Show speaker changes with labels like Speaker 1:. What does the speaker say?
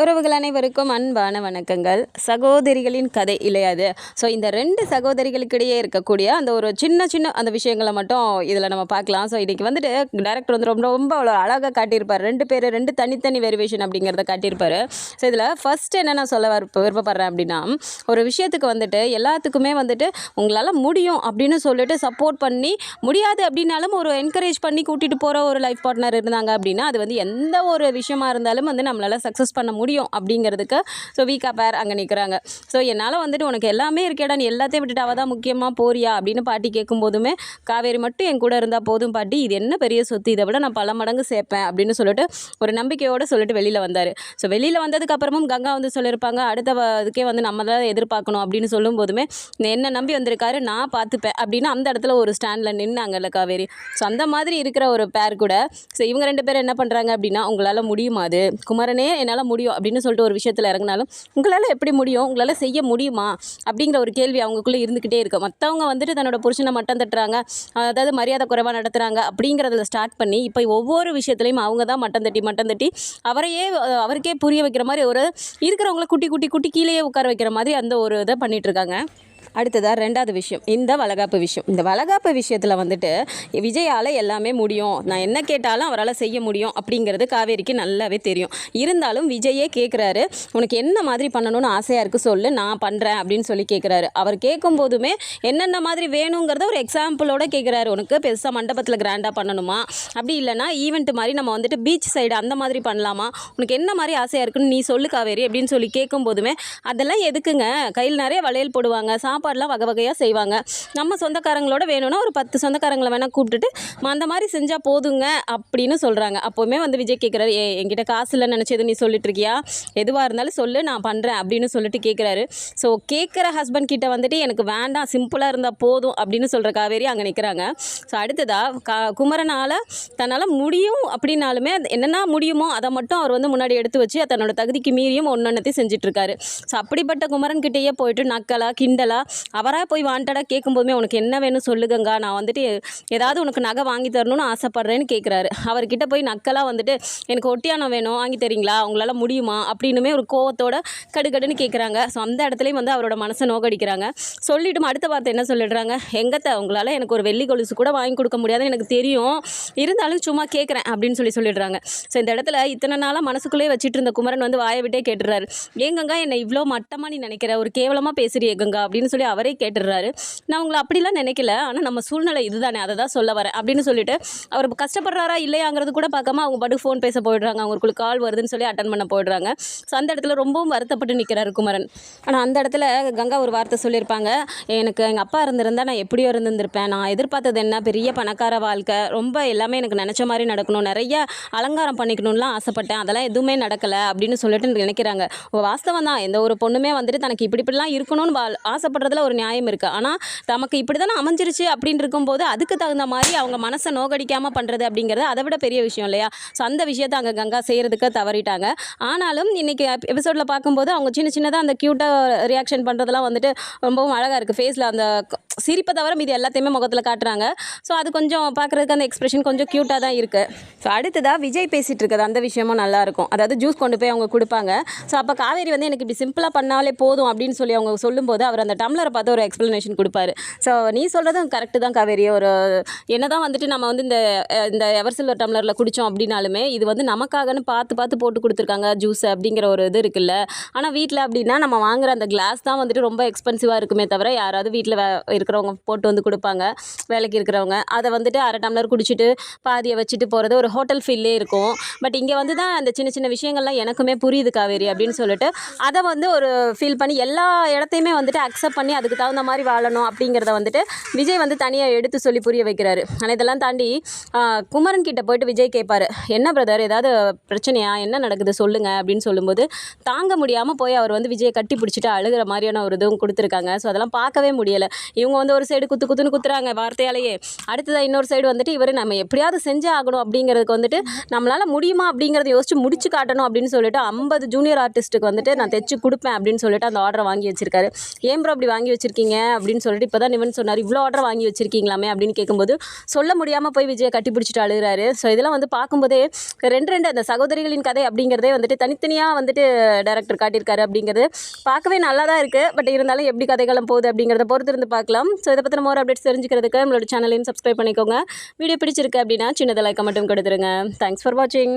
Speaker 1: உறவுகள் அனைவருக்கும் அன்பான வணக்கங்கள். சகோதரிகளின் கதை இல்லையாது. ஸோ இந்த ரெண்டு சகோதரிகளுக்கிடையே இருக்கக்கூடிய அந்த ஒரு சின்ன சின்ன அந்த விஷயங்களை மட்டும் இதில் நம்ம பார்க்கலாம். ஸோ இன்றைக்கி வந்துட்டு டேரக்டர் வந்து ரொம்ப ரொம்ப அவ்வளோ அழகாக காட்டியிருப்பார். ரெண்டு பேர் ரெண்டு தனித்தனி வெரிவேஷன் அப்படிங்கிறத காட்டியிருப்பார். ஸோ இதில் ஃபஸ்ட் என்ன நான் சொல்ல விருப்ப விருப்பப்படுறேன் அப்படின்னா ஒரு விஷயத்துக்கு வந்துட்டு எல்லாத்துக்குமே வந்துட்டு உங்களால் முடியும் அப்படின்னு சொல்லிட்டு சப்போர்ட் பண்ணி முடியாது அப்படின்னாலும் ஒரு என்கரேஜ் பண்ணி கூட்டிகிட்டு போகிற ஒரு லைஃப் பார்ட்னர் இருந்தாங்க அப்படின்னா அது வந்து எந்த ஒரு விஷயமா இருந்தாலும் வந்து நம்மளால் சக்ஸஸ் பண்ண முடியும். முடியும் அப்படிங்கிறதுக்கு ஸோ வீக்கா பேர் அங்கே நிற்கிறாங்க ஸோ என்னால் வந்துட்டு உனக்கு எல்லாமே இருக்கேடா நீ எல்லாத்தையும் விட்டுட்டு அவள் தான் முக்கியமாக போறியா அப்படின்னு பாட்டி கேட்கும்போதுமே காவேரி மட்டும் என் கூட இருந்தால் போதும் பாட்டி இது என்ன பெரிய சொத்து இதை விட நான் பல மடங்கு சேர்ப்பேன் அப்படின்னு சொல்லிட்டு ஒரு நம்பிக்கையோடு சொல்லிட்டு வெளியில் வந்தார். ஸோ வெளியில் வந்ததுக்கப்புறமும் கங்கா வந்து சொல்லியிருப்பாங்க அடுத்த இதுக்கே வந்து நம்ம தான் எதிர்பார்க்கணும் அப்படின்னு சொல்லும் போதுமே என்ன நம்பி வந்திருக்காரு நான் பார்த்துப்பேன் அப்படின்னு அந்த இடத்துல ஒரு ஸ்டாண்டில் நின்னாங்கல்ல காவேரி. ஸோ அந்த மாதிரி இருக்கிற ஒரு பேர் கூட ஸோ இவங்க ரெண்டு பேரும் என்ன பண்ணுறாங்க அப்படின்னா உங்களால் முடியுமா அது? குமரனே என்னால் முடியும். அப்படின்னு சொல்லிட்டு ஒரு விஷயத்தில் இறங்கினாலும் உங்களால் எப்படி முடியும்? உங்களால் செய்ய முடியுமா? அப்படிங்கிற ஒரு கேள்வி அவங்களுக்குள்ளே இருந்துக்கிட்டே இருக்கும். மற்றவங்க வந்துட்டு தன்னோட புருஷனை மட்டம் தட்டுறாங்க. அதாவது மரியாதை குறைவாக நடத்துகிறாங்க அப்படிங்கிறதுல ஸ்டார்ட் பண்ணி இப்போ ஒவ்வொரு விஷயத்துலையும் அவங்க தான் மட்டம் தட்டி மட்டம் தட்டி அவரையே அவருக்கே புரிய வைக்கிற மாதிரி ஒரு இருக்கிறவங்கள குட்டி குட்டி குட்டி கீழேயே உட்கார வைக்கிற மாதிரி அந்த ஒரு இதை பண்ணிகிட்ருக்காங்க இருக்காங்க. அடுத்ததாக ரெண்டாவது விஷயம் இந்த வளகாப்பு விஷயம். இந்த வளகாப்பு விஷயத்தில் வந்துட்டு விஜயால் எல்லாமே முடியும். நான் என்ன கேட்டாலும் அவரால் செய்ய முடியும் அப்படிங்கிறது காவேரிக்கு நல்லாவே தெரியும். இருந்தாலும் விஜயே கேட்குறாரு உனக்கு என்ன மாதிரி பண்ணணும்னு ஆசையாக இருக்குது சொல்லு நான் பண்ணுறேன் அப்படின்னு சொல்லி கேட்குறாரு அவர் கேட்கும் போதுமே என்னென்ன மாதிரி வேணுங்கிறத ஒரு எக்ஸாம்பிளோட கேட்குறாரு உனக்கு பெருசாக மண்டபத்தில் கிராண்டாக பண்ணணுமா? அப்படி இல்லைன்னா ஈவெண்ட் மாதிரி நம்ம வந்துட்டு பீச் சைடு அந்த மாதிரி பண்ணலாமா? உனக்கு என்ன மாதிரி ஆசையாக இருக்குன்னு நீ சொல்லு காவேரி அப்படின்னு சொல்லி கேட்கும் போதுமே அதெல்லாம் எதுக்குங்க? கையில் நிறைய வளையல் போடுவாங்க சா சாப்பாடுலாம் வகை வகையாக செய்வாங்க. நம்ம சொந்தக்காரங்களோட வேணும்னா ஒரு பத்து சொந்தக்காரங்களை வேணால் கூப்பிட்டுட்டு அந்த மாதிரி செஞ்சால் போதுங்க அப்படின்னு சொல்கிறாங்க அப்போவுமே வந்து விஜய் கேட்குறாரு ஏ என்கிட்ட காசு இல்லை நினச்சது நீ சொல்லிட்டு இருக்கியா? எதுவாக இருந்தாலும் சொல்லு நான் பண்ணுறேன் அப்படின்னு சொல்லிட்டு கேட்குறாரு ஸோ கேட்குற ஹஸ்பண்ட் கிட்ட வந்துட்டு எனக்கு வேண்டாம் சிம்பிளாக இருந்தால் போதும் அப்படின்னு சொல்கிற காவேரி அங்கே நிற்கிறாங்க ஸோ அடுத்ததாக கா குமரனால் தன்னால் முடியும் அப்படின்னாலுமே அது என்னென்ன முடியுமோ அதை மட்டும் அவர் வந்து முன்னாடி எடுத்து வச்சு தன்னோட தகுதிக்கு மீறியும் ஒன்றொன்னத்தையும் செஞ்சுட்ருக்காரு ஸோ அப்படிப்பட்ட குமரன் கிட்டேயே போயிட்டு நக்கலா கிண்டலா அவராக போய் வாண்டடாக கேட்கும்போதுமே உனக்கு என்ன வேணும் சொல்லுங்கங்க நான் வந்துட்டு ஏதாவது உனக்கு நகை வாங்கி தரணும்னு ஆசைப்பட்றேன்னு கேட்குறாரு அவர்கிட்ட போய் நக்கலாக வந்துட்டு எனக்கு ஒட்டியானம் வேணும் வாங்கி தரீங்களா? உங்களால் முடியுமா? அப்படின்னுமே ஒரு கோவத்தோட கடுகடுன்னு கேட்குறாங்க ஸோ அந்த இடத்துலையும் வந்து அவரோட மனசை நோக்கடிக்கிறாங்க சொல்லிட்டு அடுத்த வார்த்தை என்ன சொல்லிடுறாங்க? எங்கத்த உங்களால் எனக்கு ஒரு வெள்ளி கொலுசு கூட வாங்கி கொடுக்க முடியாதுன்னு எனக்கு தெரியும். இருந்தாலும் சும்மா கேட்குறேன் அப்படின்னு சொல்லி சொல்லிடுறாங்க. ஸோ இந்த இடத்துல இத்தனை நாளாக மனசுக்குள்ளே வச்சுட்டு இருந்த குமரன் வந்து வாயை விட்டே கேட்டுறாரு ஏங்கங்கா என்னை இவ்வளோ மட்டமாக நீ நினைக்கிற? ஒரு கேவலமாக பேசுறீ கங்கா அப்படின்னு சொல்லி அவரே கேட்டுடுறாரு. நான் உங்களை அப்படிலாம் நினைக்கல. ஆனால் நம்ம சூழ்நிலை இதுதானே அதை தான் சொல்ல வரேன் அப்படின்னு சொல்லிட்டு அவர் கஷ்டப்படுறாரா இல்லையாங்கிறது கூட பார்க்காம அவங்க பாட்டுக்கு ஃபோன் பேச போயிடுறாங்க. அவங்களுக்கு கால் வருதுன்னு சொல்லி அட்டன் பண்ண போயிடுறாங்க. ஸோ அந்த இடத்துல ரொம்பவும் வருத்தப்பட்டு நிற்கிறாரு குமரன். ஆனால் அந்த இடத்துல கங்கா ஒரு வார்த்தை சொல்லியிருப்பாங்க. எனக்கு எங்கள் அப்பா இருந்திருந்தால் நான் எப்படியோ இருந்திருந்திருப்பேன். நான் எதிர்பார்த்தது என்ன? பெரிய பணக்கார வாழ்க்கை. ரொம்ப எல்லாமே எனக்கு நினச்ச மாதிரி நடக்கணும். நிறைய அலங்காரம் பண்ணிக்கணும்லாம் ஆசைப்பட்டேன். அதெல்லாம் எதுவுமே நடக்கலை அப்படின்னு சொல்லிட்டு நினைக்கிறாங்க. வாஸ்தவம் தான். எந்த ஒரு பொண்ணுமே வந்துட்டு தனக்கு இப்படி இப்படிலாம் இருக்கணும்னு வா- கஷ்டப்படுறதுல ஒரு நியாயம் இருக்குது ஆனால் நமக்கு இப்படி தானே அமைஞ்சிருச்சு அப்படின்னு இருக்கும்போது அதுக்கு தகுந்த மாதிரி அவங்க மனசை நோகடிக்காமல் பண்ணுறது அப்படிங்கிறது அதை விட பெரிய விஷயம் இல்லையா? ஸோ அந்த விஷயத்தை அங்கே கங்கா செய்கிறதுக்கு தவறிட்டாங்க. ஆனாலும் இன்றைக்கி எபிசோடில் பார்க்கும்போது அவங்க சின்ன சின்னதாக அந்த க்யூட்டாக ரியாக்ஷன் பண்ணுறதெல்லாம் வந்துட்டு ரொம்பவும் அழகாக இருக்குது ஃபேஸில் அந்த சிரிப்பை தவிர மீது எல்லாத்தையுமே முகத்தில் காட்டுறாங்க. ஸோ அது கொஞ்சம் பார்க்குறதுக்கு அந்த எக்ஸ்பிரஷன் கொஞ்சம் க்யூட்டாக தான் இருக்குது ஸோ அடுத்ததாக விஜய் பேசிகிட்டு இருக்கிறது அந்த விஷயமும் நல்லாயிருக்கும் அதாவது ஜூஸ் கொண்டு போய் அவங்க கொடுப்பாங்க. ஸோ அப்போ காவேரி வந்து எனக்கு இப்படி சிம்பிளாக பண்ணாலே போதும் அப்படின்னு சொல்லி அவங்க சொல்லும்போது அவர் அந்த டம்ளரை பார்த்து ஒரு எக்ஸ்ப்ளனேஷன் கொடுப்பாரு. ஸோ நீ சொல்கிறதும் கரெக்டு தான் காவேரி. ஒரு என்ன தான் வந்துட்டு நம்ம வந்து இந்த இந்த எவர்சில்வர் டம்ளரில் குடித்தோம் அப்படின்னாலுமே இது வந்து நமக்காகன்னு பார்த்து பார்த்து போட்டு கொடுத்துருக்காங்க ஜூஸ் அப்படிங்கிற ஒரு இது இருக்குல்ல. ஆனால் வீட்டில் அப்படின்னா நம்ம வாங்குற அந்த கிளாஸ் தான் வந்துட்டு ரொம்ப எக்ஸ்பென்சிவாக இருக்குமே தவிர யாராவது வீட்டில் இருக்கிறவங்க போட்டு வந்து கொடுப்பாங்க. வேலைக்கு இருக்கிறவங்க. அதை வந்துட்டு அரை டம்ளர் குடிச்சிட்டு பாதியை வச்சுட்டு போகிறது ஒரு ஹோட்டல் ஃபீல்லே இருக்கும். பட் இங்கே வந்து தான் அந்த சின்ன சின்ன விஷயங்கள்லாம் எனக்குமே புரியுது காவேரி அப்படின்னு சொல்லிட்டு. அதை வந்து ஒரு ஃபீல் பண்ணி எல்லா இடத்தையுமே வந்துட்டு அக்செப்ட் பண்ணி அதுக்கு தகுந்த மாதிரி வாழணும் அப்படிங்கிறத வந்துட்டு விஜய் வந்து தனியாக எடுத்து சொல்லி புரிய வைக்கிறாரு. ஆனால் இதெல்லாம் தாண்டி குமரன் கிட்ட போயிட்டு விஜய் கேட்பாரு என்ன பிரதர் ஏதாவது பிரச்சனையா? என்ன நடக்குது? சொல்லுங்க. அப்படின்னு சொல்லும்போது தாங்க முடியாமல் போய் அவர் வந்து விஜயை கட்டி பிடிச்சிட்டு அழுகிற மாதிரியான ஒரு இதுவும் கொடுத்துருக்காங்க. ஸோ அதெல்லாம் பார்க்கவே முடியலை. இவங்க வந்து ஒரு சைடு குத்து குத்துன்னு குத்துறாங்க வார்த்தையாலேயே. அடுத்ததாக இன்னொரு சைடு வந்துட்டு இவர் நம்ம எப்படியாவது செஞ்சே ஆகணும் அப்படிங்கிறதுக்கு வந்துட்டு நம்மளால் முடியுமா அப்படிங்கிறத யோசிச்சு முடிச்சு காட்டணும் அப்படின்னு சொல்லிட்டு ஐம்பது ஜூனியர் ஆர்டிஸ்ட்டுக்கு வந்துட்டு நான் தைச்சு கொடுப்பேன் அப்படின்னு சொல்லிட்டு அந்த ஆர்டரை வாங்கி வச்சிருக்காரு. ஏன் ப்ரோ அப்படி வாங்கி வச்சிருக்கீங்க அப்படின்னு சொல்லிட்டு இப்போ தான் நிவன் சொன்னார் இவ்வளோ ஆர்டர் வாங்கி வச்சிருக்கீங்களாமே அப்படின்னு கேட்கும்போது சொல்ல முடியாமல் போய் விஜயை கட்டி பிடிச்சிட்டு அழுகிறாரு. ஸோ இதெல்லாம் வந்து பார்க்கும்போதே ரெண்டு ரெண்டு அந்த சகோதரிகளின் கதை அப்படிங்கிறதே வந்துட்டு தனித்தனியாக வந்துட்டு டேரக்டர் காட்டியிருக்காரு அப்படிங்கிறது பார்க்கவே நல்லா தான் இருக்குது பட் இருந்தாலும் எப்படி கதைகளும் போகுது அப்படிங்கிறத பொறுத்து இருந்து பார்க்கலாம் ஸோ இதை பற்றின மோர் அப்டேட்ஸ் தெரிஞ்சுக்கிறதுக்கு நம்மளோட சேனலையும் சப்ஸ்கிரைப் பண்ணிக்கோங்க. வீடியோ பிடிச்சிருக்கு அப்படின்னா சின்னதாக லைக் மட்டும் கொடுத்துருங்க. தேங்க்ஸ் ஃபார் வாட்சிங்